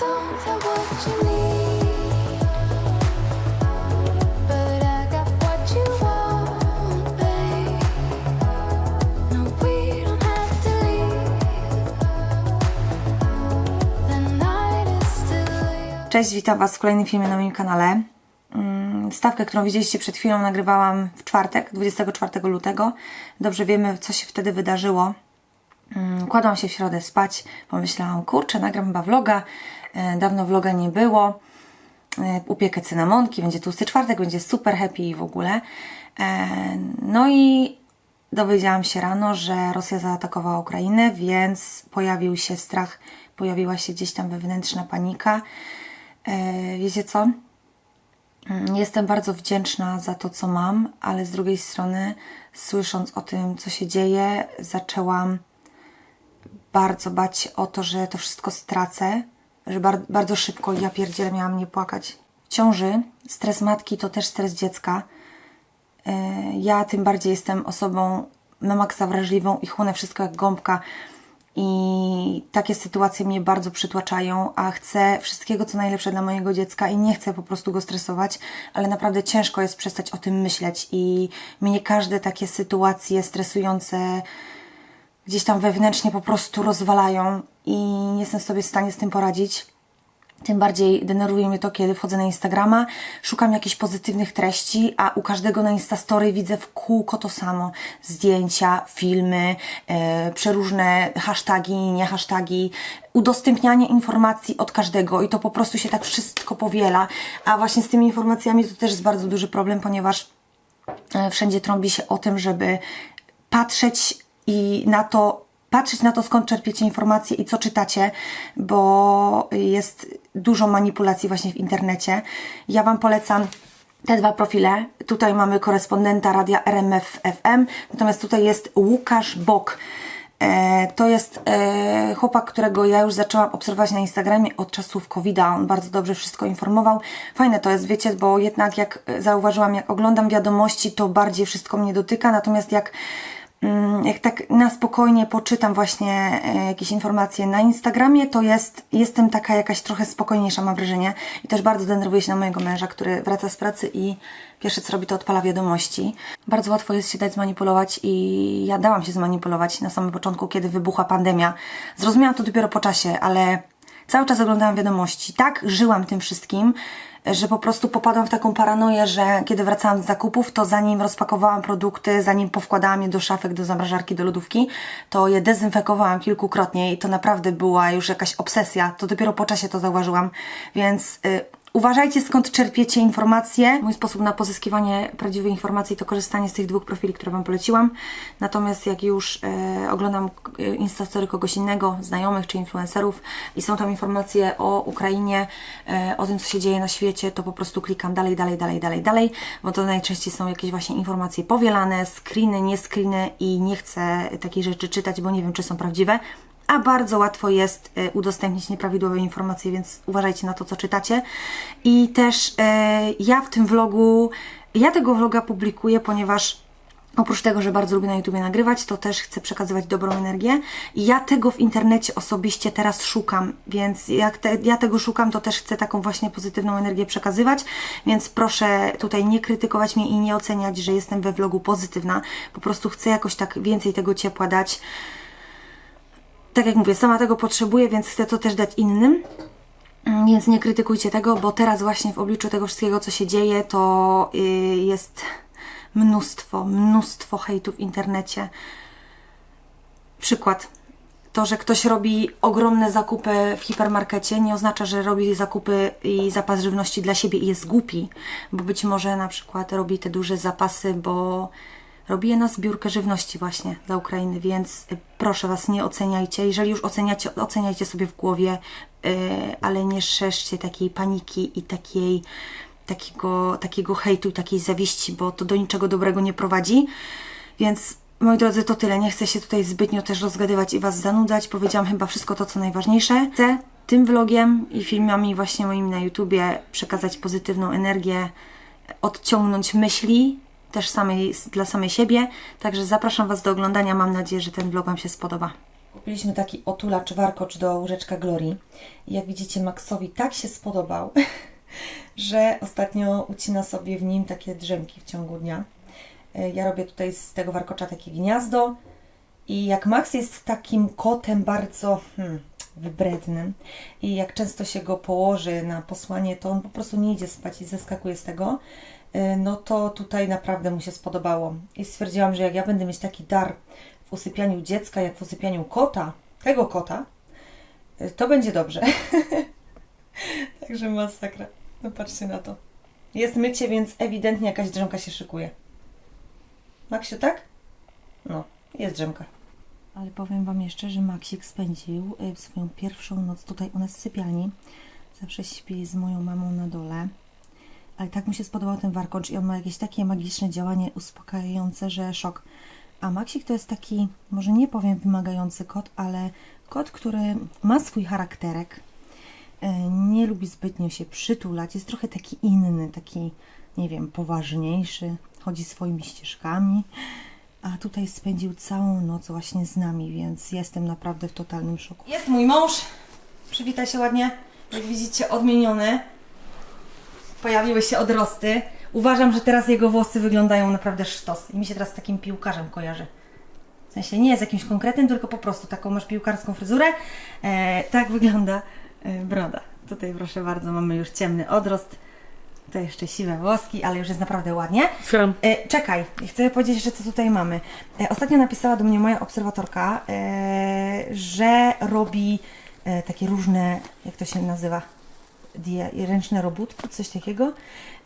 Don't have what you need. Cześć, witam Was w kolejnym filmie na moim kanale. Mm, Stawkę, którą widzieliście przed chwilą, nagrywałam w czwartek, 24 lutego. Dobrze wiemy, co się wtedy wydarzyło. Mm, Kładłam się w środę spać, pomyślałam, kurczę, nagram chyba vloga. E, Dawno vloga nie było. E, Upiekę cynamonki, będzie tłusty czwartek, będzie super happy i w ogóle. E, No i dowiedziałam się rano, że Rosja zaatakowała Ukrainę, więc pojawił się strach, pojawiła się gdzieś tam wewnętrzna panika. E, Wiecie co? Mm, Jestem bardzo wdzięczna za to, co mam, ale z drugiej strony, słysząc o tym, co się dzieje, zaczęłam bardzo bać o to, że to wszystko stracę, że bar- bardzo szybko ja pierdzielę miałam nie płakać. W ciąży stres matki to też stres dziecka. E, Ja tym bardziej jestem osobą na maksa wrażliwą i chłonę wszystko jak gąbka. I takie sytuacje mnie bardzo przytłaczają, a chcę wszystkiego, co najlepsze dla mojego dziecka i nie chcę po prostu go stresować, ale naprawdę ciężko jest przestać o tym myśleć i mnie każde takie sytuacje stresujące gdzieś tam wewnętrznie po prostu rozwalają i nie jestem sobie w stanie z tym poradzić. Tym bardziej denerwuje mnie to, kiedy wchodzę na Instagrama, szukam jakichś pozytywnych treści, a u każdego na Instastory widzę w kółko to samo. Zdjęcia, filmy, e, przeróżne hasztagi, nie hasztagi, udostępnianie informacji od każdego i to po prostu się tak wszystko powiela. A właśnie z tymi informacjami to też jest bardzo duży problem, ponieważ e, wszędzie trąbi się o tym, żeby patrzeć i na to, patrzeć na to, skąd czerpiecie informacje i co czytacie, bo jest dużo manipulacji właśnie w internecie. Ja Wam polecam te dwa profile. Tutaj mamy korespondenta radia RMF FM, natomiast tutaj jest Łukasz Bok. E, to jest e, chłopak, którego ja już zaczęłam obserwować na Instagramie od czasów covid -a. On bardzo dobrze wszystko informował. Fajne to jest, wiecie, bo jednak jak zauważyłam, jak oglądam wiadomości, to bardziej wszystko mnie dotyka, natomiast jak jak tak na spokojnie poczytam właśnie e, jakieś informacje na Instagramie, to jest, jestem taka jakaś trochę spokojniejsza, mam wrażenie. I też bardzo denerwuję się na mojego męża, który wraca z pracy i pierwsze co robi, to odpala wiadomości. Bardzo łatwo jest się dać zmanipulować i ja dałam się zmanipulować na samym początku, kiedy wybuchła pandemia. Zrozumiałam to dopiero po czasie, ale cały czas oglądałam wiadomości. Tak żyłam tym wszystkim, że po prostu popadłam w taką paranoję, że kiedy wracałam z zakupów, to zanim rozpakowałam produkty, zanim powkładałam je do szafek, do zamrażarki, do lodówki, to je dezynfekowałam kilkukrotnie i to naprawdę była już jakaś obsesja. To dopiero po czasie to zauważyłam, więc y, Uważajcie skąd czerpiecie informacje. Mój sposób na pozyskiwanie prawdziwych informacji to korzystanie z tych dwóch profili, które Wam poleciłam. Natomiast jak już e, oglądam e, instastory kogoś innego, znajomych czy influencerów i są tam informacje o Ukrainie, e, o tym co się dzieje na świecie, to po prostu klikam dalej, dalej, dalej, dalej, dalej, bo to najczęściej są jakieś właśnie informacje powielane, screeny, nie screeny i nie chcę takich rzeczy czytać, bo nie wiem czy są prawdziwe a bardzo łatwo jest e, udostępnić nieprawidłowe informacje, więc uważajcie na to, co czytacie. I też e, ja w tym vlogu, ja tego vloga publikuję, ponieważ oprócz tego, że bardzo lubię na YouTubie nagrywać, to też chcę przekazywać dobrą energię. I ja tego w internecie osobiście teraz szukam, więc jak te, ja tego szukam, to też chcę taką właśnie pozytywną energię przekazywać, więc proszę tutaj nie krytykować mnie i nie oceniać, że jestem we vlogu pozytywna. Po prostu chcę jakoś tak więcej tego ciepła dać tak jak mówię, sama tego potrzebuję, więc chcę to też dać innym. Mm, Więc nie krytykujcie tego, bo teraz właśnie w obliczu tego wszystkiego, co się dzieje, to y, jest mnóstwo, mnóstwo hejtu w internecie. Przykład. To, że ktoś robi ogromne zakupy w hipermarkecie, nie oznacza, że robi zakupy i zapas żywności dla siebie i jest głupi, bo być może na przykład robi te duże zapasy, bo robi je na zbiórkę żywności właśnie dla Ukrainy, więc y, proszę Was, nie oceniajcie. Jeżeli już oceniacie, oceniajcie sobie w głowie, yy, ale nie szerzcie takiej paniki i takiej, takiego, takiego hejtu i takiej zawiści, bo to do niczego dobrego nie prowadzi. Więc Moi drodzy, to tyle. Nie chcę się tutaj zbytnio też rozgadywać i Was zanudzać. Powiedziałam chyba wszystko to, co najważniejsze. Chcę tym vlogiem i filmami właśnie moimi na YouTubie przekazać pozytywną energię, odciągnąć myśli, też samej, dla samej siebie. Także zapraszam Was do oglądania. Mam nadzieję, że ten vlog Wam się spodoba. Kupiliśmy taki otulacz warkocz do łóżeczka Glorii. I jak widzicie, Maxowi tak się spodobał, że ostatnio ucina sobie w nim takie drzemki w ciągu dnia. E, Ja robię tutaj z tego warkocza takie gniazdo. I jak Max jest takim kotem bardzo hmm, wybrednym i jak często się go położy na posłanie, to on po prostu nie idzie spać i zeskakuje z tego, no to tutaj naprawdę mu się spodobało. I stwierdziłam, że jak ja będę mieć taki dar w usypianiu dziecka, jak w usypianiu kota, tego kota, y, to będzie dobrze. Także masakra. No patrzcie na to. Jest mycie, więc ewidentnie jakaś drzemka się szykuje. Maksiu, tak? No, jest drzemka. Ale powiem Wam jeszcze, że Maksik spędził y, swoją pierwszą noc tutaj u nas w sypialni. Zawsze śpi z moją mamą na dole. Ale tak mu się spodobał ten warkocz i on ma jakieś takie magiczne działanie uspokajające, że szok. A Maksik to jest taki, może nie powiem wymagający kot, ale kot, który ma swój charakterek. E, Nie lubi zbytnio się przytulać. Jest trochę taki inny, taki, nie wiem, poważniejszy. Chodzi swoimi ścieżkami. A tutaj spędził całą noc właśnie z nami, więc jestem naprawdę w totalnym szoku. Jest mój mąż. Przywitaj się ładnie. Jak widzicie, odmieniony. Pojawiły się odrosty. Uważam, że teraz jego włosy wyglądają naprawdę sztos. I mi się teraz z takim piłkarzem kojarzy. W sensie nie z jakimś konkretnym, tylko po prostu taką masz piłkarską fryzurę. E, tak wygląda e, broda. Tutaj proszę bardzo, mamy już ciemny odrost. Tutaj jeszcze siwe włoski, ale już jest naprawdę ładnie. E, czekaj, chcę powiedzieć jeszcze, co tutaj mamy. E, ostatnio napisała do mnie moja obserwatorka, e, że robi e, takie różne, jak to się nazywa, ręczne robótki, coś takiego.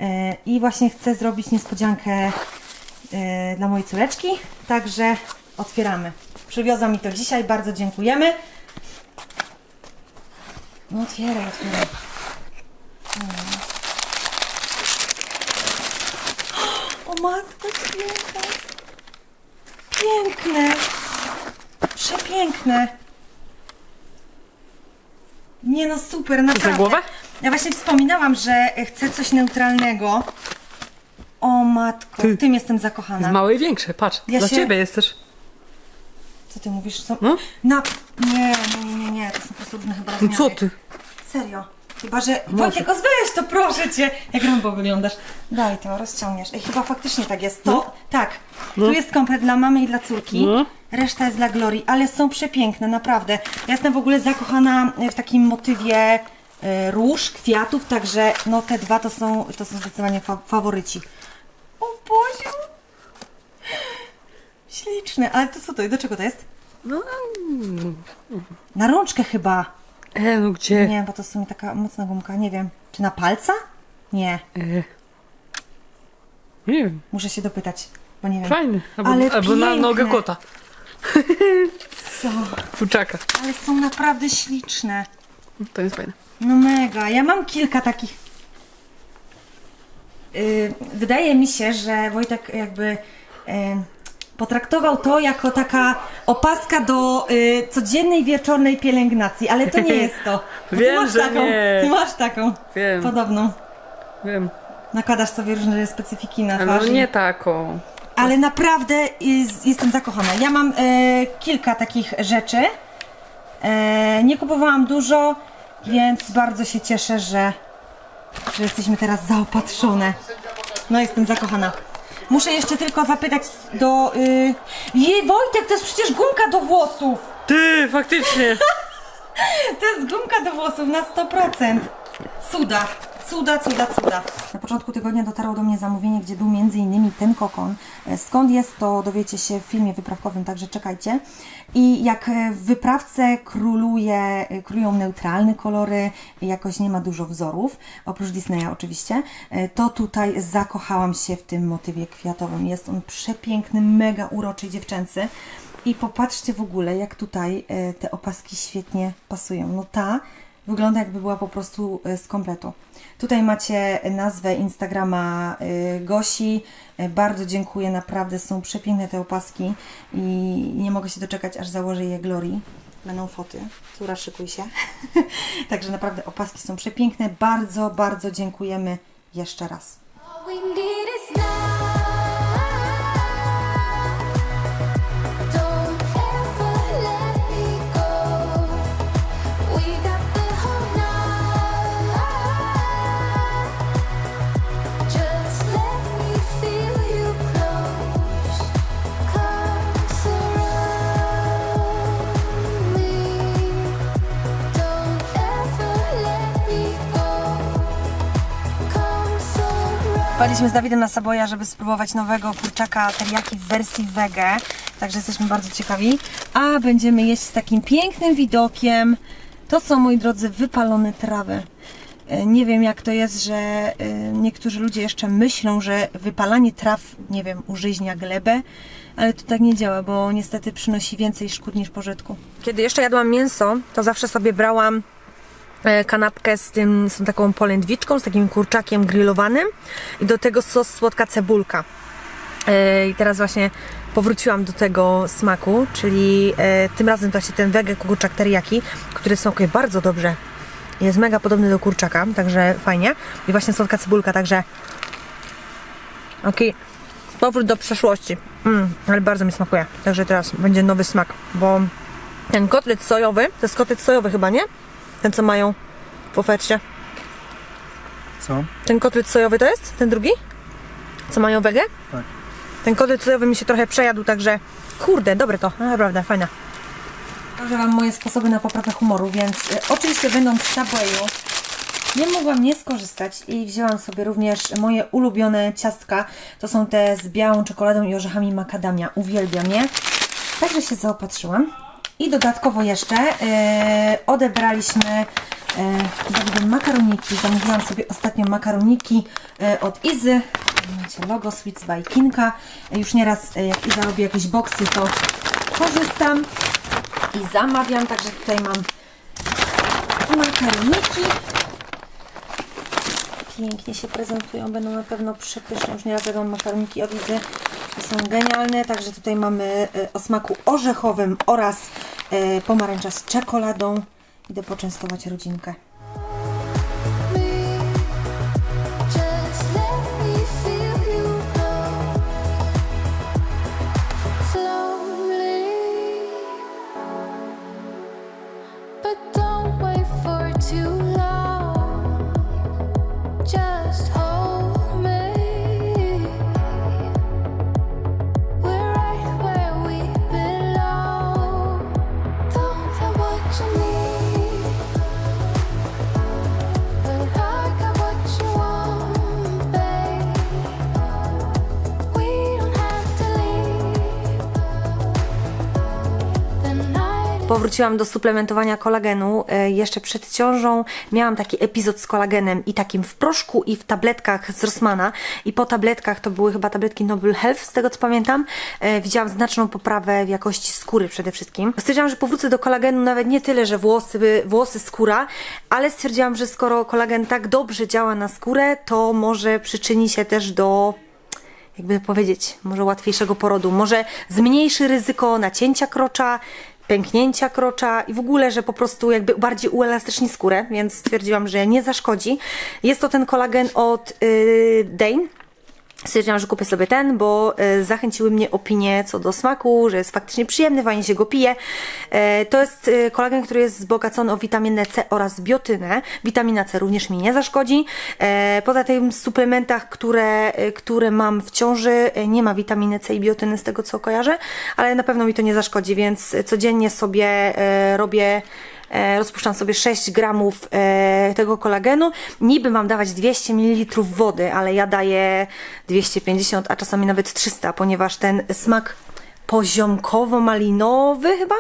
E, I właśnie chcę zrobić niespodziankę e, dla mojej córeczki, także otwieramy. Przywiozła mi to dzisiaj, bardzo dziękujemy. No otwieraj, otwieraj. O matko piękne. Piękne. Przepiękne. Nie no super, naprawdę. głowę? Ja właśnie wspominałam, że chcę coś neutralnego. O matko, Ty. w tym jestem zakochana. Z małe i większe, patrz. Ja dla się- ciebie jest też. Co ty mówisz? Są... No? Na... Nie, nie, nie, nie, to są po prostu różne chyba No rozmiary. co ty? Serio. Chyba, że... Wojtek, weź to, proszę Cię. Jak rambo wyglądasz. Daj to, rozciągniesz. Ej, chyba faktycznie tak jest. To, tak. Tu jest komplet dla mamy i dla córki. No. Reszta jest dla Glorii, ale są przepiękne, naprawdę. Ja jestem w ogóle zakochana w takim motywie róż, kwiatów, także no te dwa to są, to są zdecydowanie fa faworyci. O Boziu! Śliczne, ale to co to, do czego to jest? No, Na rączkę chyba. e, no gdzie? Nie, bo to jest w sumie taka mocna gumka, nie wiem. Czy na palca? Nie, E, nie wiem, muszę się dopytać, bo nie wiem. fajny. Albo, Ale albo na piękne. nogę kota. Co? Fuczaka. Ale są naprawdę śliczne. To jest fajne. No mega. Ja mam kilka takich. Yy, wydaje mi się, że Wojtek jakby yy, potraktował to jako taka opaska do yy, codziennej wieczornej pielęgnacji, ale to nie jest to. Bo ty Wiem, masz że taką, nie. Ty masz taką Wiem, podobną. wiem. Nakładasz sobie różne specyfiki na twarz. no i- nie taką. Ale naprawdę jest, jestem zakochana. Ja mam e, kilka takich rzeczy. E, nie kupowałam dużo, więc bardzo się cieszę, że, że jesteśmy teraz zaopatrzone. No, jestem zakochana. Muszę jeszcze tylko zapytać do. Y... Jej, Wojtek, to jest przecież gumka do włosów! Ty, faktycznie. To jest gumka do włosów na 100%. Cuda, cuda, cuda, cuda. Na początku tygodnia dotarło do mnie zamówienie, gdzie był m.in. ten kokon. E, Skąd jest, to dowiecie się w filmie wyprawkowym, także czekajcie. I jak e, w wyprawce króluje, e, królują neutralne kolory, jakoś nie ma dużo wzorów, oprócz Disneya oczywiście, to tutaj zakochałam się w tym motywie kwiatowym. Jest on przepiękny, mega uroczy dziewczęcy. I popatrzcie w ogóle, jak tutaj te opaski świetnie pasują. No ta wygląda jakby była po prostu e, z kompletu. Tutaj macie nazwę Instagrama e, Gosi. E, Bardzo dziękuję, naprawdę są przepiękne te opaski i nie mogę się doczekać, aż założę je Glorii. Będą foty. Córa, szykuj się. Także naprawdę opaski są przepiękne. Bardzo, bardzo dziękujemy jeszcze raz. Wpadliśmy z Dawidem na Saboja, żeby spróbować nowego kurczaka teriyaki w wersji wege. Także jesteśmy bardzo ciekawi. A będziemy jeść z takim pięknym widokiem. To są, moi drodzy, wypalone trawy. E, Nie wiem, jak to jest, że e, niektórzy ludzie jeszcze myślą, że wypalanie traw, nie wiem, użyźnia glebę, ale to tak nie działa, bo niestety przynosi więcej szkód niż pożytku. Kiedy jeszcze jadłam mięso, to zawsze sobie brałam kanapkę z tym, z taką polędwiczką, z takim kurczakiem grillowanym i do tego sos słodka cebulka. E, I teraz właśnie powróciłam do tego smaku, czyli e, tym razem właśnie ten wege kurczak teriyaki, który smakuje bardzo dobrze. Jest mega podobny do kurczaka, także fajnie. I właśnie słodka cebulka, także okej, powrót do przeszłości. Mm, ale bardzo mi smakuje. Także teraz będzie nowy smak, bo ten kotlet sojowy, to jest kotlet sojowy chyba, nie? Ten co mają w ofercie. Co? Ten kotlet sojowy to jest? Ten drugi? Co mają wege? Tak. Ten kotlet sojowy mi się trochę przejadł, także kurde, dobre to, naprawdę, fajne. Pokażę Wam moje sposoby na poprawę humoru, więc y, oczywiście będąc w Subwayu nie mogłam nie skorzystać i wzięłam sobie również moje ulubione ciastka. To są te z białą czekoladą i orzechami macadamia. Uwielbiam je. Także się zaopatrzyłam. I dodatkowo jeszcze e, odebraliśmy Dawidem makaroniki. Zamówiłam sobie ostatnio makaroniki e, od Izy. Macie logo Sweets by Kinka. Już nieraz e, jak Iza robi jakieś boksy, to korzystam i zamawiam. Także tutaj mam makaroniki. Pięknie się prezentują, będą na pewno przepyszne. Już nieraz jadłam makaroniki od Izy. Są genialne, także tutaj mamy o smaku orzechowym oraz pomarańcza z czekoladą. Idę poczęstować rodzinkę. Night Powróciłam do suplementowania kolagenu e, jeszcze przed ciążą. Miałam taki epizod z kolagenem i takim w proszku i w tabletkach z Rossmana. I po tabletkach, to były chyba tabletki Noble Health, z tego co pamiętam, e, widziałam znaczną poprawę w jakości skóry przede wszystkim. Stwierdziłam, że powrócę do kolagenu nawet nie tyle, że włosy, włosy skóra, ale stwierdziłam, że skoro kolagen tak dobrze działa na skórę, to może przyczyni się też do jakby powiedzieć, może łatwiejszego porodu, może zmniejszy ryzyko nacięcia krocza, pęknięcia krocza i w ogóle, że po prostu jakby bardziej uelastyczni skórę, więc stwierdziłam, że nie zaszkodzi. Jest to ten kolagen od yy, Dane. Stwierdziłam, że kupię sobie ten, bo e, zachęciły mnie opinie co do smaku, że jest faktycznie przyjemny, fajnie się go pije. E, to jest e, kolagen, który jest wzbogacony o witaminę C oraz biotynę. Witamina C również mi nie zaszkodzi. Poza tym w suplementach, które, które mam w ciąży, nie ma witaminy C i biotyny z tego co kojarzę, ale na pewno mi to nie zaszkodzi, więc codziennie sobie robię rozpuszczam sobie 6 gramów e, tego kolagenu. Niby mam dawać 200 ml wody, ale ja daję 250, a czasami nawet 300, ponieważ ten smak poziomkowo-malinowy chyba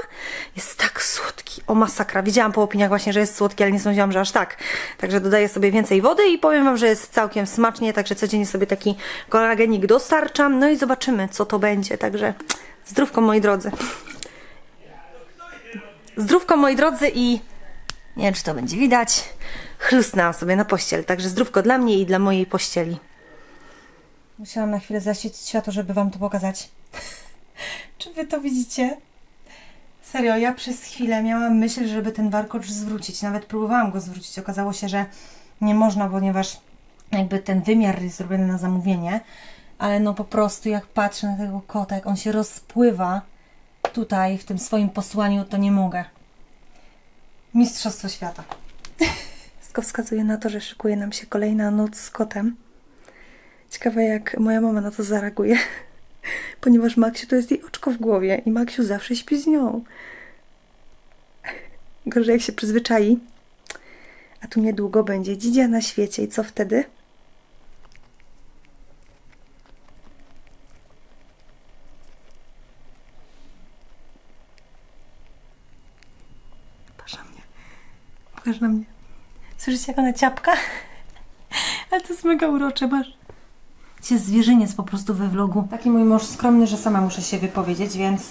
jest tak słodki. O masakra. Widziałam po opiniach właśnie, że jest słodki, ale nie sądziłam, że aż tak. Także dodaję sobie więcej wody i powiem Wam, że jest całkiem smacznie, także codziennie sobie taki kolagenik dostarczam. No i zobaczymy, co to będzie. Także zdrówko moi drodzy. Zdrówko moi drodzy i Nie wiem, czy to będzie widać. Chrustnęłam sobie na pościel, także zdrówko dla mnie i dla mojej pościeli. Musiałam na chwilę zaświecić światło, żeby Wam to pokazać. czy Wy to widzicie? Serio, ja przez chwilę miałam myśl, żeby ten warkocz zwrócić. Nawet próbowałam go zwrócić. Okazało się, że nie można, ponieważ jakby ten wymiar jest zrobiony na zamówienie. Ale no po prostu jak patrzę na tego kota, jak on się rozpływa tutaj w tym swoim posłaniu, to nie mogę. Mistrzostwo świata. Wszystko wskazuje na to, że szykuje nam się kolejna noc z kotem. Ciekawe, jak moja mama na to zareaguje, ponieważ Maksiu to jest jej oczko w głowie i Maksiu zawsze śpi z nią. Gorzej jak się przyzwyczai. A tu niedługo będzie dzidzia na świecie i co wtedy? Patrz na mnie. Pokaż na mnie. Słyszycie jak ona ciapka? Ale to jest mega urocze, masz. Jest zwierzyniec po prostu we vlogu. Taki mój mąż skromny, że sama muszę się wypowiedzieć, więc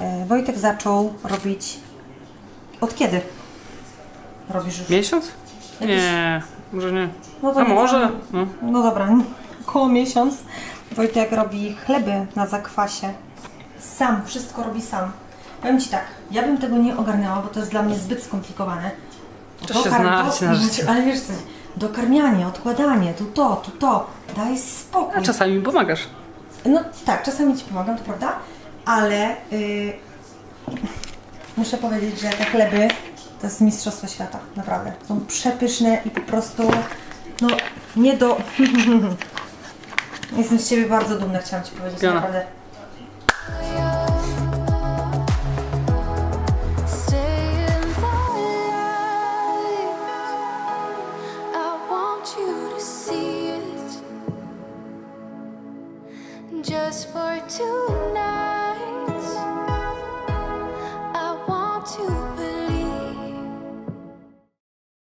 e, Wojtek zaczął robić... Od kiedy? Robisz już? Miesiąc? Nie, może nie. No to A nie może? No. No dobra, około miesiąc. Wojtek robi chleby na zakwasie. Sam, wszystko robi sam. Powiem Ci tak, ja bym tego nie ogarniała, bo to jest dla mnie zbyt skomplikowane. Trzeba się znać na życie. Ale wiesz co, dokarmianie, odkładanie, tu to, tu to, daj spokój. A czasami mi pomagasz. No tak, czasami Ci pomagam, to prawda, ale y, muszę powiedzieć, że te chleby to jest mistrzostwo świata, naprawdę. Są przepyszne i po prostu, no nie do... Jestem z Ciebie bardzo dumna, chciałam Ci powiedzieć, Piona. naprawdę.